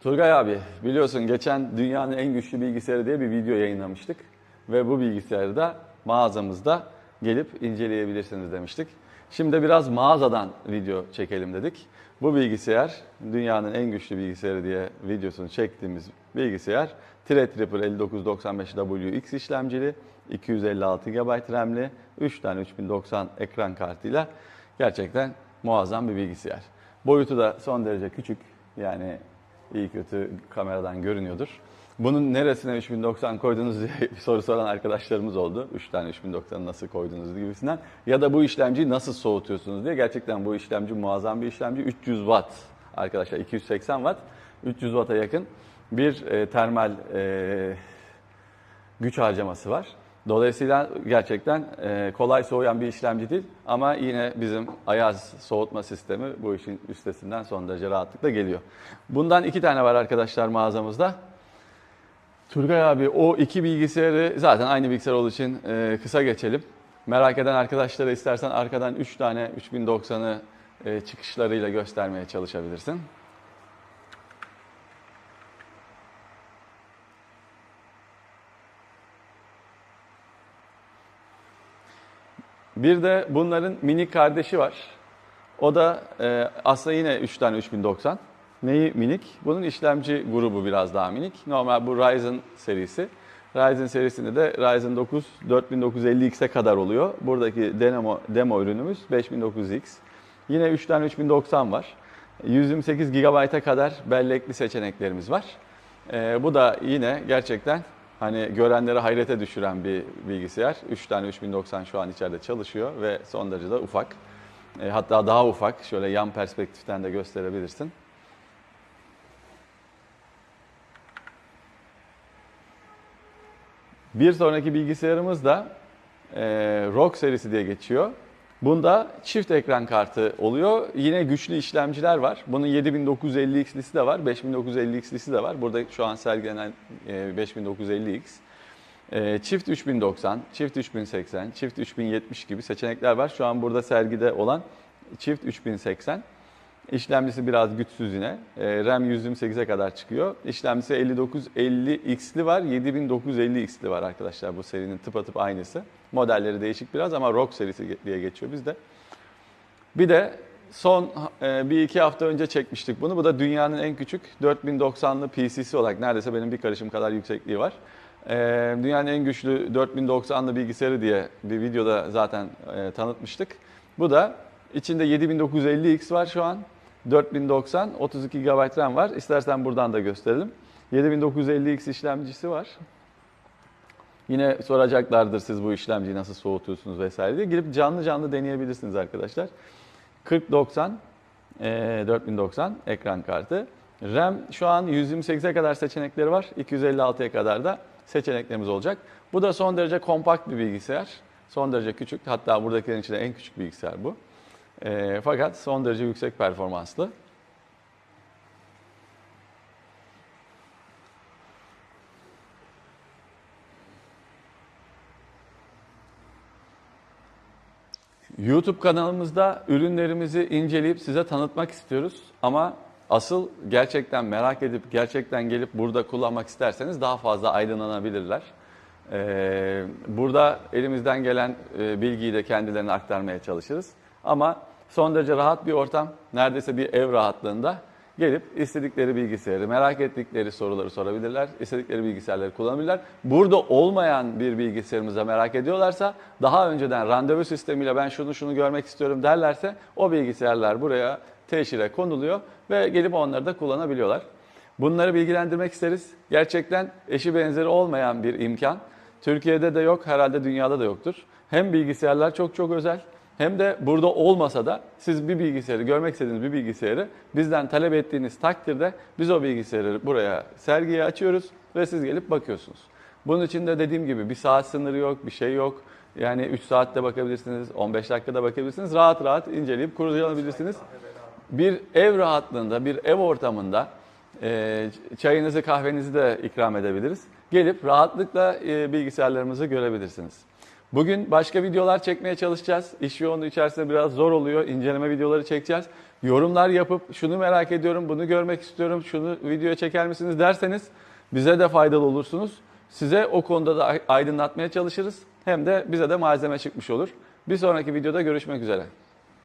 Turgay abi biliyorsun geçen dünyanın en güçlü bilgisayarı diye bir video yayınlamıştık. Ve bu bilgisayarı da mağazamızda gelip inceleyebilirsiniz demiştik. Şimdi biraz mağazadan video çekelim dedik. Bu bilgisayar dünyanın en güçlü bilgisayarı diye videosunu çektiğimiz bilgisayar Threadripper 5995WX işlemcili, 256 GB RAM'li, 3 tane 3090 ekran kartıyla gerçekten muazzam bir bilgisayar. Boyutu da son derece küçük. Yani iyi kötü kameradan görünüyordur. Bunun neresine 3090 koydunuz diye soru soran arkadaşlarımız oldu. 3 tane 3090'ı nasıl koydunuz gibisinden. Ya da bu işlemciyi nasıl soğutuyorsunuz diye. Gerçekten bu işlemci muazzam bir işlemci. 300 watt arkadaşlar 280 watt 300 watt'a yakın bir e, termal e, güç harcaması var. Dolayısıyla gerçekten e, kolay soğuyan bir işlemci değil ama yine bizim Ayaz soğutma sistemi bu işin üstesinden son derece rahatlıkla geliyor. Bundan iki tane var arkadaşlar mağazamızda. Turgay abi o iki bilgisayarı zaten aynı bilgisayar olduğu için e, kısa geçelim. Merak eden arkadaşlara istersen arkadan 3 tane 3090'ı e, çıkışlarıyla göstermeye çalışabilirsin. Bir de bunların minik kardeşi var. O da e, aslında yine 3 tane 3090. Neyi minik? Bunun işlemci grubu biraz daha minik. Normal bu Ryzen serisi. Ryzen serisinde de Ryzen 9 4950X'e kadar oluyor. Buradaki demo, demo ürünümüz 5900X. Yine 3 tane 3090 var. 128 GB'a kadar bellekli seçeneklerimiz var. E, bu da yine gerçekten hani görenleri hayrete düşüren bir bilgisayar. 3 tane 3090 şu an içeride çalışıyor ve son derece de ufak. E, hatta daha ufak. Şöyle yan perspektiften de gösterebilirsin. Bir sonraki bilgisayarımız da e, ROG serisi diye geçiyor. Bunda çift ekran kartı oluyor. Yine güçlü işlemciler var. Bunun 7950X'lisi de var, 5950X'lisi de var. Burada şu an sergilenen e, 5950X. E, çift 3090, çift 3080, çift 3070 gibi seçenekler var. Şu an burada sergide olan çift 3080. İşlemcisi biraz güçsüz yine. E, RAM 128'e kadar çıkıyor. İşlemcisi 5950X'li var, 7950X'li var arkadaşlar bu serinin tıpatıp aynısı. Modelleri değişik biraz ama ROG serisi diye geçiyor bizde. Bir de son e, bir iki hafta önce çekmiştik bunu. Bu da dünyanın en küçük 4090'lı PC'si olarak neredeyse benim bir karışım kadar yüksekliği var. E, dünyanın en güçlü 4090'lı bilgisayarı diye bir videoda zaten e, tanıtmıştık. Bu da içinde 7950X var şu an. 4090, 32 GB RAM var. İstersen buradan da gösterelim. 7950X işlemcisi var. Yine soracaklardır siz bu işlemciyi nasıl soğutuyorsunuz vesaire diye. Girip canlı canlı deneyebilirsiniz arkadaşlar. 4090, e, 4090 ekran kartı. RAM şu an 128'e kadar seçenekleri var. 256'ya kadar da seçeneklerimiz olacak. Bu da son derece kompakt bir bilgisayar. Son derece küçük. Hatta buradakilerin içinde en küçük bilgisayar bu. E, fakat son derece yüksek performanslı. YouTube kanalımızda ürünlerimizi inceleyip size tanıtmak istiyoruz. Ama asıl gerçekten merak edip gerçekten gelip burada kullanmak isterseniz daha fazla aydınlanabilirler. Ee, burada elimizden gelen e, bilgiyi de kendilerine aktarmaya çalışırız. Ama son derece rahat bir ortam, neredeyse bir ev rahatlığında gelip istedikleri bilgisayarı, merak ettikleri soruları sorabilirler, istedikleri bilgisayarları kullanabilirler. Burada olmayan bir bilgisayarımıza merak ediyorlarsa daha önceden randevu sistemiyle ben şunu şunu görmek istiyorum derlerse o bilgisayarlar buraya teşhire konuluyor ve gelip onları da kullanabiliyorlar. Bunları bilgilendirmek isteriz. Gerçekten eşi benzeri olmayan bir imkan. Türkiye'de de yok, herhalde dünyada da yoktur. Hem bilgisayarlar çok çok özel hem de burada olmasa da siz bir bilgisayarı, görmek istediğiniz bir bilgisayarı bizden talep ettiğiniz takdirde biz o bilgisayarı buraya sergiye açıyoruz ve siz gelip bakıyorsunuz. Bunun için de dediğim gibi bir saat sınırı yok, bir şey yok. Yani 3 saatte bakabilirsiniz, 15 dakikada bakabilirsiniz. Rahat rahat inceleyip kurcalayabilirsiniz. Bir ev rahatlığında, bir ev ortamında e, çayınızı, kahvenizi de ikram edebiliriz. Gelip rahatlıkla e, bilgisayarlarımızı görebilirsiniz. Bugün başka videolar çekmeye çalışacağız. İş yoğunluğu içerisinde biraz zor oluyor. İnceleme videoları çekeceğiz. yorumlar yapıp şunu merak ediyorum, bunu görmek istiyorum, şunu videoya çeker misiniz derseniz bize de faydalı olursunuz. Size o konuda da aydınlatmaya çalışırız. Hem de bize de malzeme çıkmış olur. Bir sonraki videoda görüşmek üzere.